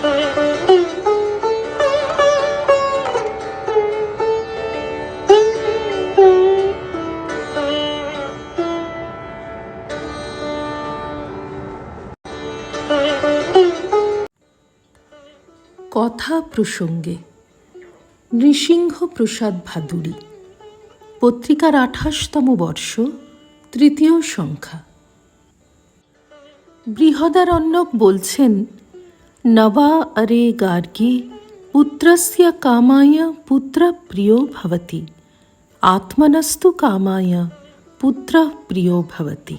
কথা প্রসঙ্গে নৃসিংহ প্রসাদ ভাদুরী পত্রিকার আঠাশতম বর্ষ তৃতীয় সংখ্যা। বৃহদারণ্যক বলছেন আরে গার্গী পুত্রস্য কামায় পুত্র প্রিয় ভবতি আত্মনস্তু কামায় পুত্র প্রিয় ভবতি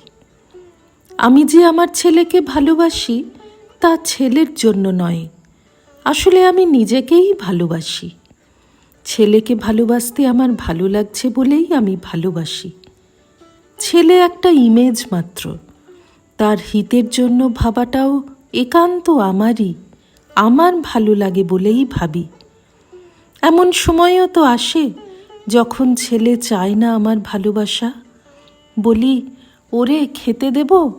আমি যে আমার ছেলেকে ভালোবাসি, তা ছেলের জন্য নয়। আসলে আমি নিজেকেই ভালোবাসি। ছেলেকে ভালোবাসতে আমার ভালো লাগছে বলেই আমি ভালোবাসি। ছেলে একটা ইমেজ মাত্র। তার হিতের জন্য ভাবাটাও একান্ত আমারই, আমার ভালো লাগে বলেই ভাবি। এমন সময়ও তো আসে যখন ছেলে চায় না আমার ভালোবাসা। বলি, ওরে, খেতে দেব?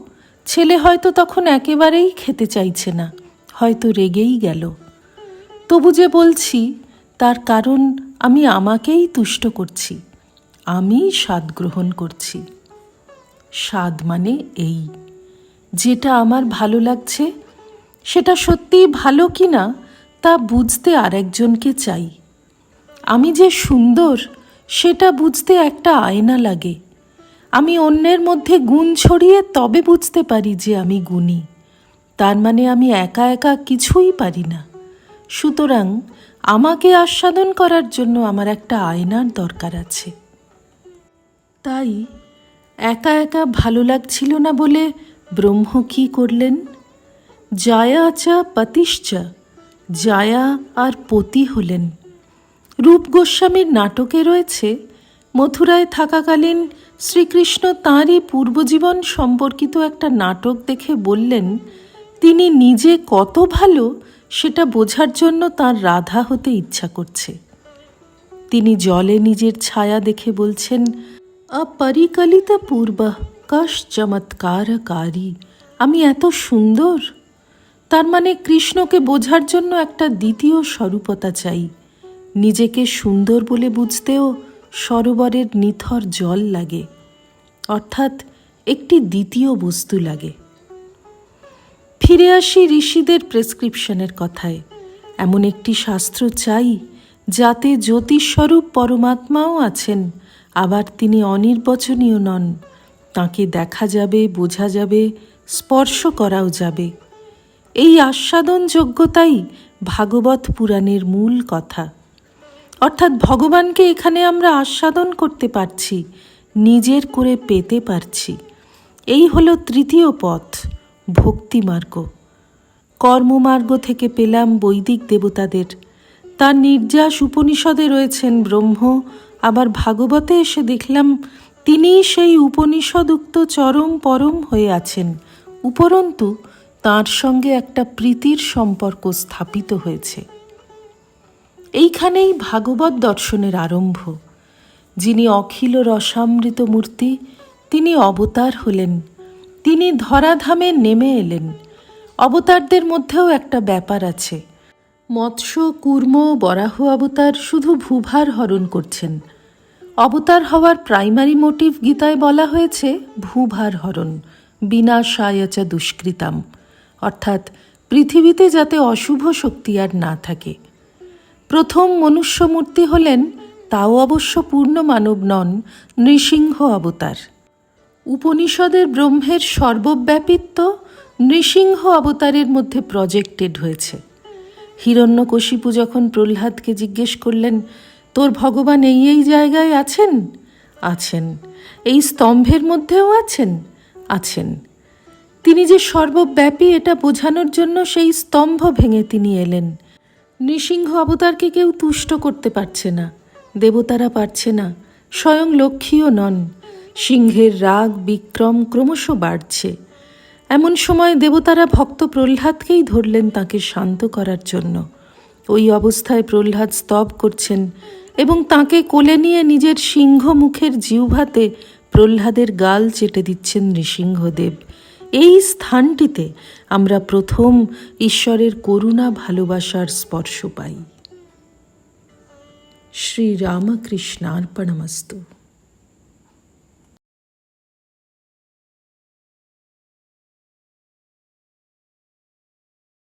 ছেলে হয়তো তখন একেবারেই খেতে চাইছে না, হয়তো রেগেই গেল। তবু যে বলছি, তার কারণ আমি আমাকেই তুষ্ট করছি, আমি স্বাদ গ্রহণ করছি। স্বাদ মানে এই, যেটা আমার ভালো লাগছে সেটা সত্যিই ভালো কি না তা বুঝতে আরেকজনকে চাই। আমি যে সুন্দর, সেটা বুঝতে একটা আয়না লাগে। আমি অন্যের মধ্যে গুণ ছড়িয়ে তবে বুঝতে পারি যে আমি গুণী। তার মানে আমি একা একা কিছুই পারি না। সুতরাং আমাকে আস্বাদন করার জন্য আমার একটা আয়নার দরকার আছে। তাই একা একা ভালো লাগছিল না বলে ব্রহ্ম কী করলেন? জায়া চা পতিশ্চা, জায়া আর পতি হলেন। রূপ গোস্বামীর নাটকে রয়েছে মথুরায় থাকাকালীন শ্রীকৃষ্ণ তাঁরই পূর্বজীবন সম্পর্কিত একটা নাটক দেখে বললেন, তিনি নিজে কত ভালো সেটা বোঝার জন্য তার রাধা হতে ইচ্ছা করছে। তিনি জলে নিজের ছায়া দেখে বলছেন, অপরিকলিত পূর্ব কশ চমৎকারকারী আমি এত সুন্দর? তার মানে কৃষ্ণকে বোঝার জন্য একটা দ্বিতীয় স্বরূপতা চাই। নিজেকে সুন্দর বলে বুঝতেও সরোবরের নিথর জল লাগে। অর্থাৎ একটি দ্বিতীয় বস্তু লাগে। ফিরে আসি ঋষিদের প্রেসক্রিপশনের কথায়। এমন একটি শাস্ত্র চাই, যাতে জ্যোতিস্বরূপ পরমাত্মাও আছেন, আবার তিনি অনির্বচনীয় নন। তাকে দেখা যাবে, বোঝা যাবে, স্পর্শ করাও যাবে। এই আস্বাদন যোগ্যতাই ভাগবত পুরাণের মূল কথা। অর্থাৎ ভগবানকে এখানে আমরা আস্বাদন করতে পারছি, নিজের করে পেতে পারছি। এই হলো তৃতীয় পথ ভক্তিমার্গ কর্মমার্গ থেকে পেলাম বৈদিক দেবতাদের। তার নির্যাস উপনিষদে রয়েছেন ব্রহ্ম, আবার ভাগবতে এসে দেখলাম তিনিই সেই উপনিষদুক্ত চরম পরম হয়ে আছেন। উপরন্তু তার সঙ্গে একটা প্রীতির সম্পর্ক স্থাপিত হয়েছে। এইখানেই ভাগবত দর্শনের আরম্ভ। যিনি অখিল রসামৃত মূর্তি, তিনি অবতার হলেন। তিনি ধরাধামে নেমে এলেন। অবতারদের মধ্যেও একটা ব্যাপার আছে। মৎস্য, কুর্ম, বরাহ অবতার শুধু ভূভার হরণ করছেন। অবতার হওয়ার প্রাইমারি মোটিভ গীতায় বলা হয়েছে, ভূভার হরণ বিনাশায়চা দুষ্কৃতাম। অর্থাৎ পৃথিবীতে যাতে অশুভ শক্তি আর না থাকে। প্রথম মনুষ্যমূর্তি হলেন তাও অবশ্য পূর্ণ মানব নন নৃসিংহ অবতার। উপনিষদের ব্রহ্মের সর্বব্যাপিত্ব নৃসিংহ অবতারের মধ্যে প্রজেক্টেড হয়েছে। হিরণ্যকশিপু যখন প্রহ্লাদকে জিজ্ঞেস করলেন, তোর ভগবান এই এই জায়গায় আছেন? আছেন। এই স্তম্ভের মধ্যেও আছেন? আছেন। তিনি যে সর্বব্যাপী এটা বোঝানোর জন্য সেই স্তম্ভ ভেঙে তিনি এলেন। নৃসিংহ অবতারকে কেউ তুষ্ট করতে পারছে না, দেবতারা পারছে না, স্বয়ং লক্ষ্মীও নন। সিংহের রাগ, বিক্রম ক্রমশ বাড়ছে। এমন সময় দেবতারা ভক্ত প্রহ্লাদকেই ধরলেন তাকে শান্ত করার জন্য। ওই অবস্থায় প্রহ্লাদ স্তব করছেন এবং তাকে কোলে নিয়ে নিজের সিংহ মুখের জিহ্বাতে প্রহ্লাদের গাল চেটে দিচ্ছেন নৃসিংহদেব। এই স্থানটিতে আমরা প্রথম ঈশ্বরের করুণা ভালোবাসার স্পর্শ পাই। শ্রীরামকৃষ্ণার্পণমস্তু